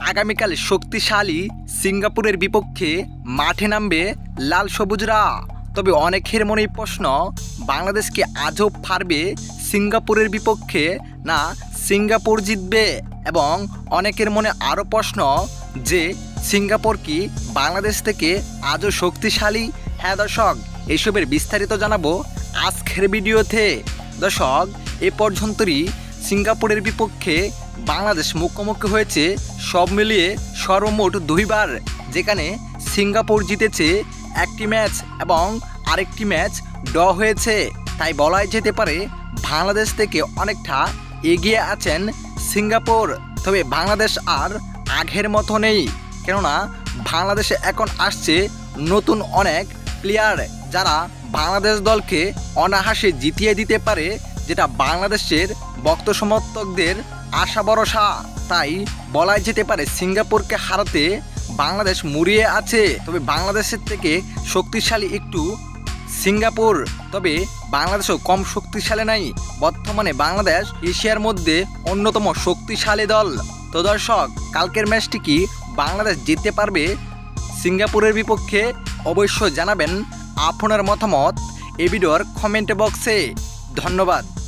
আগামীকাল শক্তিশালী সিঙ্গাপুরের বিপক্ষে মাঠে নামবে লাল সবুজরা। তবে অনেকের মনেই প্রশ্ন বাংলাদেশকে আজও পারবে সিঙ্গাপুরের বিপক্ষে? না, সিঙ্গাপুর জিতবে। এবং অনেকের মনে আরও প্রশ্ন যে, সিঙ্গাপুর কি বাংলাদেশ থেকে আজও শক্তিশালী? হ্যাঁ দর্শক, এসবের বিস্তারিত জানাব আজকের ভিডিওতে। দর্শক, এ পর্যন্তই। সিঙ্গাপুরের বিপক্ষে বাংলাদেশ মুখোমুখি হয়েছে। সব মিলিয়ে সর্বমোট দুইবার, যেখানে সিঙ্গাপুর জিতেছে একটি ম্যাচ এবং আরেকটি ম্যাচ ড হয়েছে। তাই বলাই যেতে পারে, বাংলাদেশ থেকে অনেকটা এগিয়ে আছেন সিঙ্গাপুর। তবে বাংলাদেশ আর আগের মতো নেই, কেননা বাংলাদেশে এখন আসছে নতুন অনেক প্লেয়ার যারা বাংলাদেশ দলকে অনাহাসে জিতিয়ে দিতে পারে, যেটা বাংলাদেশের ভক্ত সমর্থকদের আশা ভরসা। তাই বলাই যেতে পারে সিঙ্গাপুরকে হারাতে বাংলাদেশ মুড়িয়ে আছে। তবে বাংলাদেশের থেকে শক্তিশালী একটু সিঙ্গাপুর। তবে বাংলাদেশও কম শক্তিশালী নাই। বর্তমানে বাংলাদেশ এশিয়ার মধ্যে অন্যতম শক্তিশালী দল। তো দর্শক, কালকের ম্যাচটি কি বাংলাদেশ জিততে পারবে? সিঙ্গাপুরের বিপক্ষে অবশ্যই জানাবেন আপনার মতামত। এই ভিডিওর কমেন্ট বক্সে। ধন্যবাদ।